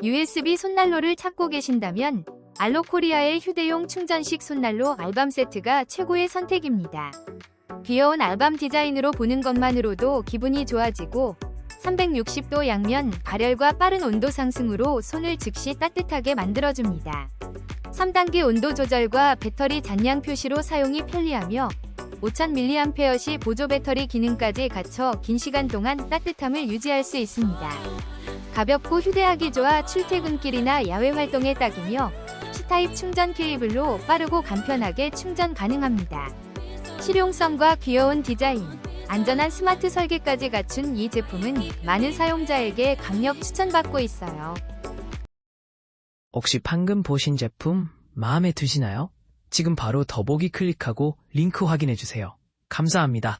USB 손난로를 찾고 계신다면 알로코리아의 휴대용 충전식 손난로 알밤 세트가 최고의 선택입니다. 귀여운 알밤 디자인으로 보는 것만으로도 기분이 좋아지고 360도 양면 발열과 빠른 온도 상승으로 손을 즉시 따뜻하게 만들어줍니다. 3단계 온도 조절과 배터리 잔량 표시로 사용이 편리하며 5000mAh 보조 배터리 기능까지 갖춰 긴 시간 동안 따뜻함을 유지할 수 있습니다. 가볍고 휴대하기 좋아 출퇴근길이나 야외 활동에 딱이며 C타입 충전 케이블로 빠르고 간편하게 충전 가능합니다. 실용성과 귀여운 디자인, 안전한 스마트 설계까지 갖춘 이 제품은 많은 사용자에게 강력 추천받고 있어요. 혹시 방금 보신 제품 마음에 드시나요? 지금 바로 더보기 클릭하고 링크 확인해주세요. 감사합니다.